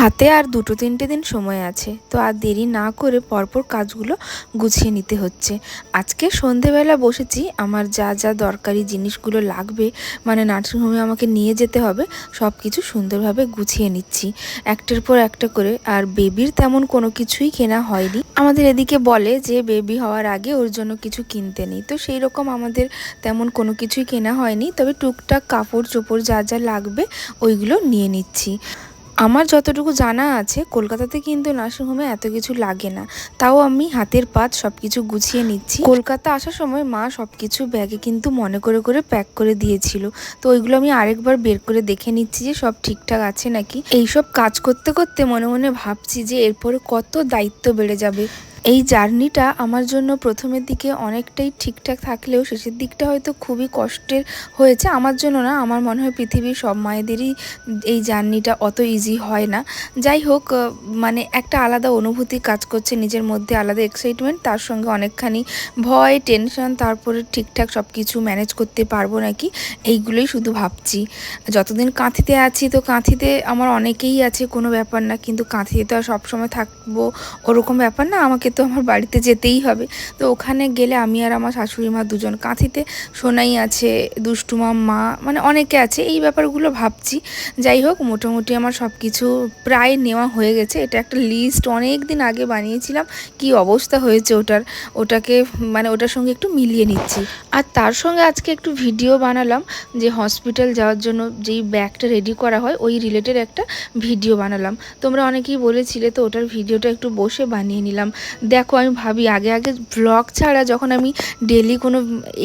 হাতে আর দুটো তিনটে দিন সময় আছে। তো আর দেরি না করে পরপর কাজগুলো গুছিয়ে নিতে হচ্ছে। আজকে সন্ধেবেলা বসেছি, আমার যা যা দরকারি জিনিসগুলো লাগবে মানে নার্সিংহোমে আমাকে নিয়ে যেতে হবে সব কিছু সুন্দরভাবে গুছিয়ে নিচ্ছি। একটার পর একটা করে, আর বেবির তেমন কোনো কিছুই কেনা হয়নি। আমাদের এদিকে বলে যে, বেবি হওয়ার আগে ওর জন্য কিছু কিনতে নেই। তো সেই রকম আমাদের তেমন কোনো কিছুই কেনা হয়নি, তবে টুকটাক কাপড় চোপড় যা যা লাগবে, ওইগুলো নিয়ে নিচ্ছি। আমার যতটুকু জানা আছে, কলকাতাতে কিন্তু নার্সিংহোমে এত কিছু লাগে না। তাও আমি হাতের পাত সব কিছু গুছিয়ে নিচ্ছি। কলকাতা আসার সময় মা সব কিছু ব্যাগে কিন্তু মনে করে করে প্যাক করে দিয়েছিল। তো ওইগুলো আমি আরেকবার বের করে দেখে নিচ্ছি যে সব ঠিকঠাক আছে নাকি। এইসব কাজ করতে করতে মনে মনে ভাবছি যে এরপরে কত দায়িত্ব বেড়ে যাবে। এই জার্নিটা আমার জন্য প্রথমের দিকে অনেকটাই ঠিকঠাক থাকলেও শেষের দিকটা হয়তো খুবই কষ্টের হয়েছে। আমার জন্য না, আমার মনে হয় পৃথিবীর সব মায়েদেরই এই জার্নিটা অত ইজি হয় না। যাই হোক মানে একটা আলাদা অনুভূতি কাজ করছে নিজের মধ্যে, আলাদা এক্সাইটমেন্ট তার সঙ্গে অনেকখানি ভয় টেনশন তারপরে ঠিকঠাক সব কিছু ম্যানেজ করতে পারব নাকি, এইগুলোই শুধু ভাবছি। যতদিন কাঁথিতে আছি তো কাঁথিতে আমার অনেকেই আছে, কোনো ব্যাপার না, কিন্তু কাঁথিতে তো আর সবসময় থাকব ওরকম ব্যাপার না, আমাকে তো আমার বাড়িতে যেতেই হবে। তো ওখানে গেলে আমি আর আমার শাশুড়ি মা দুজন কাঁথিতে, সোনাই আছে দুষ্টুমা মা মানে অনেকে আছে, এই ব্যাপারগুলো ভাবছি। যাই হোক, মোটামুটি আমার সব কিছু প্রায় নেওয়া হয়ে গেছে। এটা একটা লিস্ট অনেক দিন আগে বানিয়েছিলাম, কি অবস্থা হয়েছে ওটার, ওটাকে মানে ওটার সঙ্গে একটু মিলিয়ে নিচ্ছি। আর তার সঙ্গে আজকে একটু ভিডিও বানালাম, যে হসপিটাল যাওয়ার জন্য যেই ব্যাগটা রেডি করা হয়, ওই রিলেটেড একটা ভিডিও বানালাম। তোমরা অনেকেই বলেছিলে তো, ওটার ভিডিওটা একটু বসে বানিয়ে নিলাম। দেখো, আমি ভাবি, আগে আগে ব্লগ ছাড়া যখন আমি ডেলি কোনো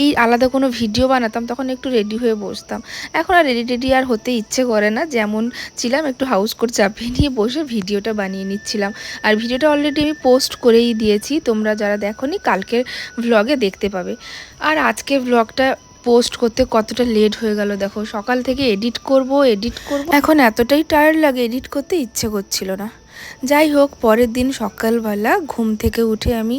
এই আলাদা কোনো ভিডিও বানাতাম, তখন একটু রেডি হয়ে বসতাম। এখন আর রেডি টেডি আর হতে ইচ্ছে করে না। যেমন ছিলাম, একটু হাউস কোট চাপিয়ে নিয়ে বসে ভিডিওটা বানিয়ে নিচ্ছিলাম। আর ভিডিওটা অলরেডি আমি পোস্ট করেই দিয়েছি। তোমরা যারা দেখোনি, কালকের ভ্লগে দেখতে পাবে। আর আজকে ভ্লগটা পোস্ট করতে কতটা লেট হয়ে গেল, দেখো। সকাল থেকে এডিট করব এডিট করব। এখন এতটাই টায়ার্ড লাগে এডিট করতে ইচ্ছে করছিল না। যাই হোক, পরের দিন সকালবেলা ঘুম থেকে উঠে আমি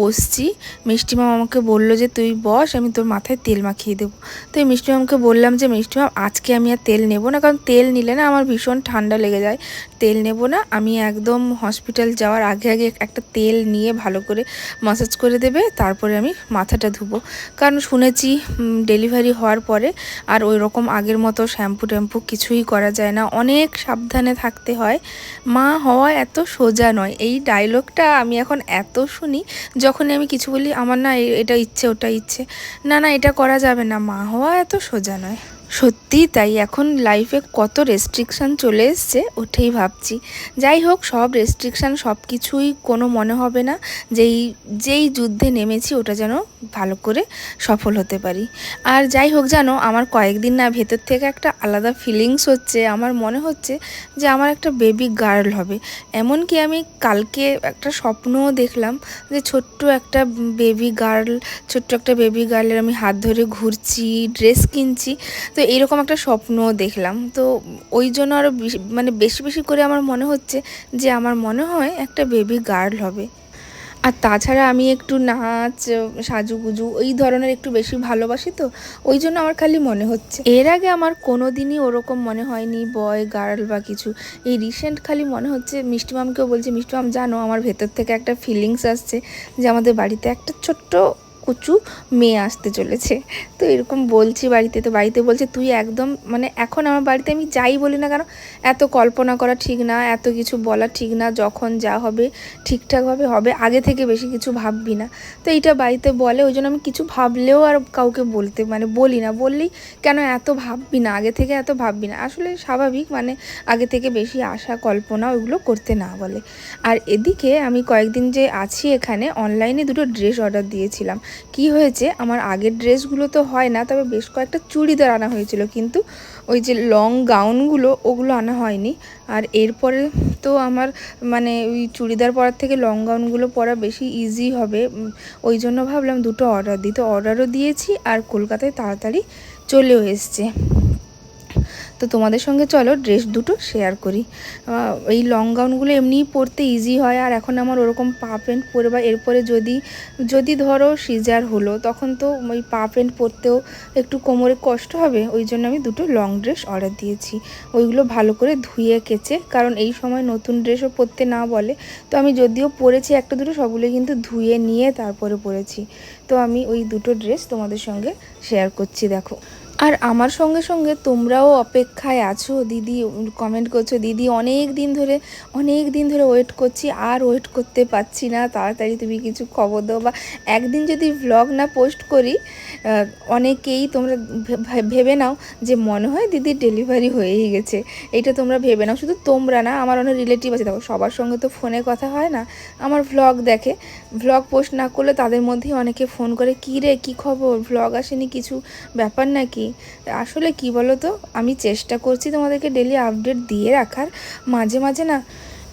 বসছি। মিষ্টি মাম আমাকে বলল যে, তুই বস, আমি তোর মাথায় তেল মাখিয়ে দেবো। তো এই মিষ্টি মামকে বললাম যে মিষ্টি মাম আজকে আমি আর তেল নেব না, কারণ তেল নিলে না আমার ভীষণ ঠান্ডা লেগে যায়। তেল নেব না, আমি একদম হসপিটাল যাওয়ার আগে আগে একটা তেল নিয়ে ভালো করে মাসাজ করে দেবে, তারপরে আমি মাথাটা ধুবো। কারণ শুনেছি ডেলিভারি হওয়ার পরে আর ওই রকম আগের মতো শ্যাম্পু ট্যাম্পু কিছুই করা যায় না। অনেক সাবধানে থাকতে হয়। মা হওয়া এত সোজা নয়। এই ডায়লগটা আমি এখন এত শুনি, যখনই আমি কিছু বলি, আমার না এটা ইচ্ছে, ওটা ইচ্ছে। না না, এটা করা যাবে না। মা হওয়া এত সোজা নয়। সত্যি তাই এখন লাইফে কত রেস্ট্রিকশান চলে এসছে ওঠেই ভাবছি। যাই হোক, সব রেস্ট্রিকশান সব কিছুই কোনো মনে হবে না, যেই যেই যুদ্ধে নেমেছি ওটা যেন ভালো করে সফল হতে পারি। আর যাই হোক, জানো, আমার কয়েকদিন না ভেতর থেকে একটা আলাদা ফিলিংস হচ্ছে। আমার মনে হচ্ছে যে আমার একটা বেবি গার্ল হবে। এমনকি আমি কালকে একটা স্বপ্নও দেখলাম যে ছোট্ট একটা বেবি গার্ল ছোট্ট একটা বেবি গার্লের আমি হাত ধরে ঘুরছি ড্রেস কিনছি। তো এইরকম একটা স্বপ্নও দেখলাম। তো ওই জন্য আরও মানে বেশি বেশি করে আমার মনে হচ্ছে যে আমার মনে হয় একটা বেবি গার্ল হবে। আর তাছাড়া আমি একটু নাচ, সাজুগুজু ওই ধরনের একটু বেশি ভালোবাসি তো, ওই জন্য আমার খালি মনে হচ্ছে। এর আগে আমার কোনো দিনই ওরকম মনে হয়নি বয় গার্ল বা কিছু। এই রিসেন্ট খালি মনে হচ্ছে, মিষ্টি মামকেও বলছি, মিষ্টি মাম, জানো, আমার ভেতর থেকে একটা ফিলিংস আসছে যে আমাদের বাড়িতে একটা ছোট্ট কুচু মেয়ে আসতে চলেছে। তো এরকম বলছি বাড়িতে, তো বাড়িতে বলছে, তুই একদম মানে এখন আমার বাড়িতে আমি যাই বলি না কেন, এত কল্পনা করা ঠিক না, এত কিছু বলা ঠিক না, যখন যা হবে ঠিকঠাকভাবে হবে আগে থেকে বেশি কিছু ভাববি না। তো এইটা বাড়িতে বলে, ওই জন্য আমি কিছু ভাবলেও আর কাউকে বলতে মানে বলি না, বললেই কেন এত ভাববি না, আগে থেকে এত ভাববি না? আসলে স্বাভাবিক মানে আগে থেকে বেশি আশা, কল্পনা ওইগুলো করতে না বলে। আর এদিকে আমি কয়েকদিন যে আছি এখানে অনলাইনে দুটো ড্রেস অর্ডার দিয়েছিলাম। কি হয়েছে? আমার আগের ড্রেসগুলো তো হয় না, তবে বেশ কয়েকটা চুড়িদার আনা হয়েছিল। কিন্তু ওই যে লং গাউনগুলো ওগুলো আনা হয়নি। আর এরপরে তো আমার মানে ওই চুড়িদার পরার থেকে লং গাউনগুলো পরা বেশি ইজি হবে। ওই জন্য ভাবলাম দুটো অর্ডার দিই। তো অর্ডারও দিয়েছি আর কলকাতায় তাড়াতাড়ি চলেও এসছে। তো তোমাদের সঙ্গে চলো ড্রেস দুটো শেয়ার করি। এই লং গাউনগুলো এমনিই পরতে ইজি হয়, আর এখন আমার ওরকম পা প্যান্ট পরে বা এরপরে যদি যদি ধরো সিজার হলো, তখন তো ওই পা প্যান্ট পরতেও একটু কোমরে কষ্ট হবে, ওই জন্য আমি দুটো লং ড্রেস অর্ডার দিয়েছি। ওইগুলো ভালো করে ধুয়ে কেচে, কারণ এই সময় নতুন ড্রেসও পরতে না বলে, তো আমি যদিও পরেছি একটা দুটো সবগুলো কিন্তু ধুয়ে নিয়ে তারপরে পরেছি। তো আমি ওই দুটো ড্রেস তোমাদের সঙ্গে শেয়ার করছি, দেখো। আর আমার সঙ্গে সঙ্গে তোমরাও অপেক্ষায় আছো। দিদি কমেন্ট করছ, দিদি, অনেক দিন ধরে, অনেক দিন ধরে ওয়েট করছি, আর ওয়েট করতে পারছি না। তাড়াতাড়ি তুমি কিছু খবর দাও বা একদিন যদি ভ্লগ না পোস্ট করি অনেকেই তোমরা ভেবে নাও যে মনে হয় দিদির ডেলিভারি হয়েই গেছে। এটা তোমরা ভেবে নাও, শুধু তোমরা না, আমার অনেক রিলেটিভ আছে। দেখো, সবার সঙ্গে তো ফোনে কথা হয় না, আমার ভ্লগ দেখে। ভ্লগ পোস্ট না করলে তাদের মধ্যেই অনেকে ফোন করে, কী রে, কী খবর? ভ্লগ আসেনি কিছু? ব্যাপার নাকি? আসলে কি বলো তো আমি চেষ্টা করছি তোমাদেরকে ডেলি আপডেট দিয়ে রাখার। মাঝে মাঝে না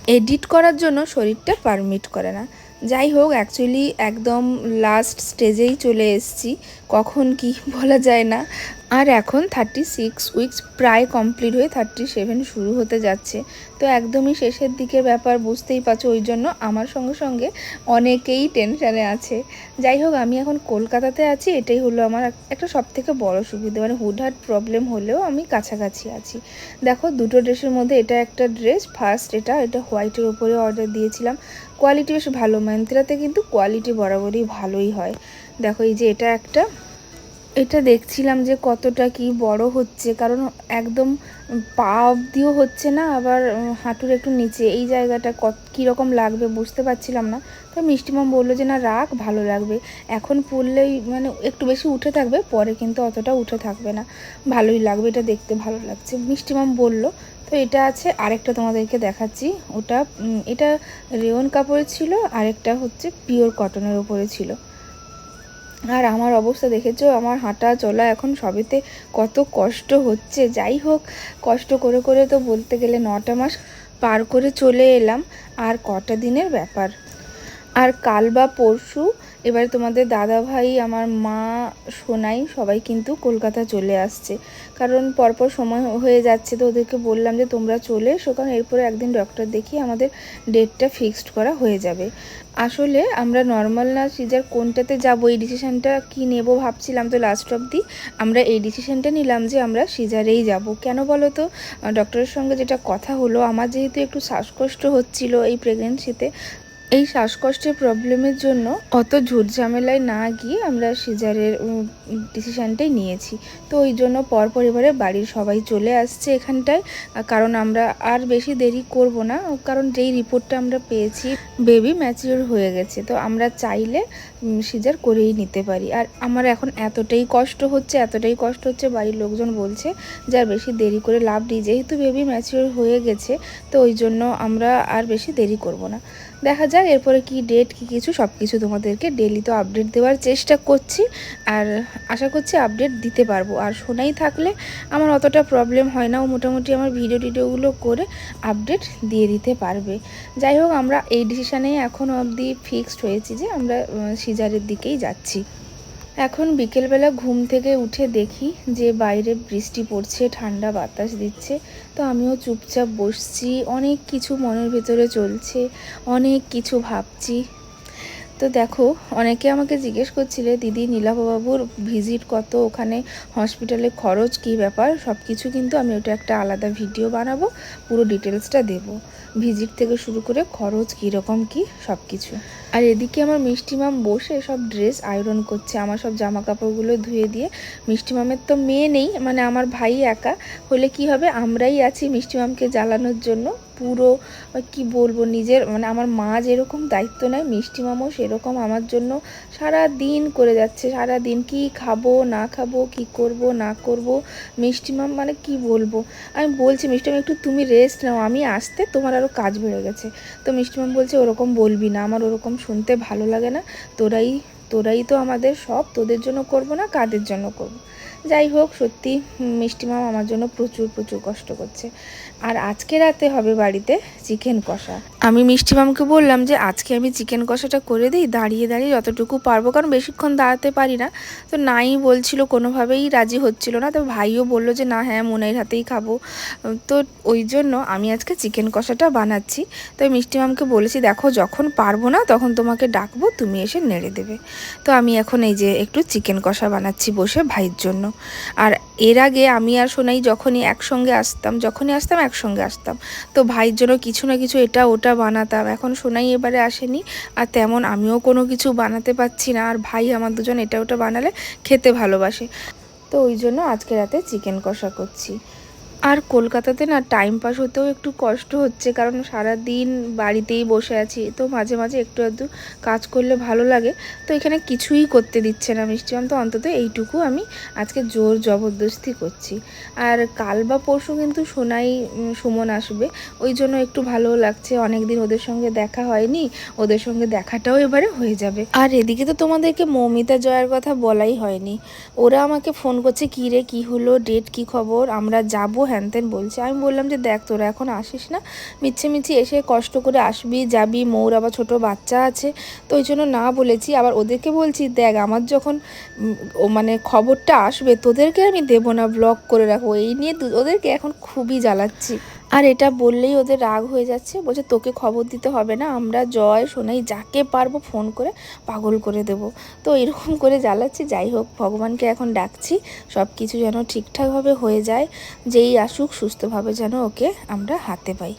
এডিট করার জন্য শরীরটা পারমিট করে না। যাই হোক অ্যাকচুয়ালি একদম লাস্ট স্টেজেই চলে এসছি। কখন কি বলা যায় না। আর এখন থার্টি সিক্স উইকস প্রায় কমপ্লিট হয়ে থার্টি সেভেন শুরু হতে যাচ্ছে। তো একদমই শেষের দিকে ব্যাপার বুঝতেই পারছ, ওই জন্য আমার সঙ্গে সঙ্গে অনেকেই টেনশানে আছে। যাই হোক, আমি এখন কলকাতাতে আছি, এটাই হলো আমার একটা সব থেকে বড় সুবিধা। মানে হুটহাট প্রবলেম হলেও আমি কাছাকাছি আছি। দেখো, দুটো ড্রেসের মধ্যে এটা একটা ড্রেস ফার্স্ট এটা এটা হোয়াইটের ওপরে অর্ডার দিয়েছিলাম। কোয়ালিটি বেশ ভালো মান্ত্রাতে কিন্তু কোয়ালিটি বরাবরই ভালোই হয়। দেখো, এই যে এটা একটা এটা দেখছিলাম যে কতটা কি বড় হচ্ছে, কারণ একদম পা অবধিও হচ্ছে না, আবার হাঁটুর একটু নিচে। এই জায়গাটা কত, কীরকম লাগবে বুঝতে পারছিলাম না। তো মিষ্টিমাম বলল যে, না, রাখ, ভালো লাগবে। এখন পরলেই মানে একটু বেশি উঠে থাকবে, পরে কিন্তু অতটা উঠে থাকবে না। ভালোই লাগবে, এটা দেখতে ভালো লাগছে। মিষ্টিমাম বলল, তো এটা আছে, আরেকটা তোমাদেরকে দেখাচ্ছি। ওটা এটা রেওন কাপড়ের ছিল, আরেকটা হচ্ছে পিওর কটনের ওপরে ছিল। আর আমার অবস্থা দেখেছ, আমার হাঁটা চলা এখন সবেতে কত কষ্ট হচ্ছে। যাই হোক, কষ্ট করে করে তো বলতে গেলে নটা মাস পার করে চলে এলাম, আর কটা দিনের ব্যাপার? আর কাল বা পরশু এবারে তোমাদের দাদা ভাই, আমার মা, সোনাই সবাই কিন্তু কলকাতা চলে আসছে। কারণ পরপর সময় হয়ে যাচ্ছে তো ওদেরকে বললাম যে তোমরা চলে এসো, কারণ এরপরে একদিন ডক্টর দেখিয়ে আমাদের ডেটটা ফিক্সড করা হয়ে যাবে। আসলে আমরা নর্মাল না সিজার কোনটাতে যাব, এই ডিসিশানটা কি নেব ভাবছিলাম তো লাস্ট অবধি আমরা এই ডিসিশানটা নিলাম যে আমরা সিজারেই যাব। কেন বলো তো? ডক্টরের সঙ্গে যেটা কথা হলো, আমার যেহেতু একটু শ্বাসকষ্ট হচ্ছিল এই প্রেগনেন্সিতে এই শ্বাসকষ্টের প্রবলেমের জন্য অত ঝুট ঝামেলায় না গিয়ে আমরা সিজারের ডিসিশানটাই নিয়েছি। তো ওই জন্য পর এবারে বাড়ির সবাই চলে আসছে এখানটায়। কারণ আমরা আর বেশি দেরি করব না। কারণ যেই রিপোর্টটা আমরা পেয়েছি বেবি ম্যাচিওর হয়ে গেছে। তো আমরা চাইলে সিজার করেই নিতে পারি। আর আমার এখন এতটাই কষ্ট হচ্ছে, এতটাই কষ্ট হচ্ছে বাড়ির লোকজন বলছে যে আর বেশি দেরি করে লাভ নেই। যেহেতু বেবি ম্যাচিওর হয়ে গেছে, তো ওই জন্য আমরা আর বেশি দেরি করব না। দেখা যাক, এরপরে কি ডেট কি কিছু সব কিছু তোমাদেরকে ডেলি তো আপডেট দেওয়ার চেষ্টা করছি। আর আশা করছি আপডেট দিতে পারব। আর শোনাই থাকলে আমার অতটা প্রবলেম হয় না। ও মোটামুটি আমার ভিডিও টিডিওগুলো করে আপডেট দিয়ে দিতে পারবে। যাই হোক, আমরা এই ডিসিশানেই এখনও অবধি ফিক্সড হয়েছি যে আমরা সিজারের দিকেই যাচ্ছি। এখন বিকেলবেলা ঘুম থেকে উঠে দেখি যে বাইরে বৃষ্টি পড়ছে, ঠান্ডা বাতাস দিচ্ছে। তো আমিও চুপচাপ বসছি, অনেক কিছু মনের ভেতরে চলছে, অনেক কিছু ভাবছি। তো দেখো, অনেকে আমাকে জিজ্ঞেস করছিলে, দিদি নীলাভবাবুর ভিজিট কত? ওখানে হসপিটালে খরচ কী ব্যাপার? সব কিছু কিন্তু আমি ওটা একটা আলাদা ভিডিও বানাবো, পুরো ডিটেলসটা দেবো। ভিজিট থেকে শুরু করে খরচ কীরকম কী সব কিছু আর এদিকে আমার মিষ্টি মাম বসে সব ড্রেস আয়রন করছে, আমার সব জামা কাপড়গুলো ধুয়ে দিয়ে। মিষ্টি মামের তো মেয়ে নেই মানে আমার ভাই একা। হলে কি হবে? আমরাই আছি মিষ্টি মামকে জ্বালানোর জন্য। পুরো কি বলব নিজের মানে আমার মা যেরকম দায়িত্ব নেয়, মিষ্টি মামও সেরকম আমার জন্য সারা দিন করে যাচ্ছে। সারা দিন কি খাব, না খাব, কি করব, না করব। মিষ্টি মাম মানে কি বলব? আমি বলছি, মিষ্টি মাম, একটু তুমি রেস্ট নাও, আমি আসতে তোমার আরও কাজ বেড়ে গেছে। তো মিষ্টি ম্যাম বলছে, ওরকম বলবি না, আমার ওরকম শুনতে ভালো লাগে না। তোরাই তোরাই তো আমাদের সব, তোদের জন্য করব না, কাদের জন্য করব? যাই হোক, সত্যি মিষ্টি মাম আমার জন্য প্রচুর প্রচুর কষ্ট করছে। আর আজকে রাতে হবে বাড়িতে চিকেন কষা। আমি মিষ্টি মামকে বললাম যে, আজকে আমি চিকেন কষাটা করে দিই, দাঁড়িয়ে দাঁড়িয়ে যতটুকু পারব, কারণ বেশিক্ষণ দাঁড়াতে পারি না। তো নাই বলছিল, কোনোভাবেই রাজি হচ্ছিল না। তো ভাইও বলল যে, না হ্যাঁ মনের হাতেই খাব। তো ওই জন্য আমি আজকে চিকেন কষাটা বানাচ্ছি। তো মিষ্টি মামকে বলেছি, দেখো, যখন পারব না, তখন তোমাকে ডাকবো, তুমি এসে নেড়ে দেবে। তো আমি এখন এই যে একটু চিকেন কষা বানাচ্ছি বসে ভাইয়ের জন্য। আর এর আগে আমি আর সোনাই যখনই একসঙ্গে আসতাম, যখনই আসতাম একসঙ্গে আসতাম। তো ভাইয়ের জন্য কিছু না কিছু এটা ওটা বানাতাম। এখন সোনাই এবারে আসেনি। আর তেমন আমিও কোনো কিছু বানাতে পারছি না। আর ভাই আমার দুজন এটা ওটা বানালে খেতে ভালোবাসে। তো ওই জন্য আজকে রাতে চিকেন কষা করছি। আর কলকাতাতে না টাইম পাস হতেও একটু কষ্ট হচ্ছে, কারণ সারা দিন বাড়িতেই বসে আছি, তো মাঝে মাঝে একটু একটু কাজ করলে ভালো লাগে। তো এখানে কিছুই করতে দিচ্ছে না মিষ্টি মাম তো অন্তত এইটুকু আমি আজকে জোর জবরদস্তি করছি। আর কাল বা পরশু কিন্তু সোনাই সুমন আসবে, ওই জন্য একটু ভালো লাগছে অনেক দিন ওদের সঙ্গে দেখা হয়নি, ওদের সঙ্গে দেখাটাও এবারে হয়ে যাবে। আর এদিকে তো তোমাদেরকে মৌমিতা জয়ের কথা বলাই হয়নি, ওরা আমাকে ফোন করছে, কী রে, কী হলো? ডেট কী খবর? আমরা যাব হ্যান ত্যান বলছে। আমি বললাম যে, দেখ, তোরা এখন আসিস না। মিচ্ছে মিছি এসে কষ্ট করে আসবি, যাবি। মৌর আবার ছোটো বাচ্চা আছে। তো ওই জন্য না বলেছি। আবার ওদেরকে বলছি, দেখ, আমার যখন ও মানে খবরটা আসবে, তোদেরকে আমি দেবো না। ব্লগ করে রাখব। এই নিয়ে ওদেরকে এখন খুবই জ্বালাচ্ছি। আর এটা বললেই ওদের রাগ হয়ে যাচ্ছে। বলছে, তোকে খবর দিতে হবে না, আমরা জয় সোনাই যাকে পারব ফোন করে পাগল করে দেব। তো এরকম করে জ্বালাচ্ছি। যাই হোক, ভগবানকে এখন ডাকছি সব কিছু যেন ঠিকঠাকভাবে হয়ে যায়। যেই আসুক, সুস্থভাবে যেন ওকে আমরা হাতে পাই।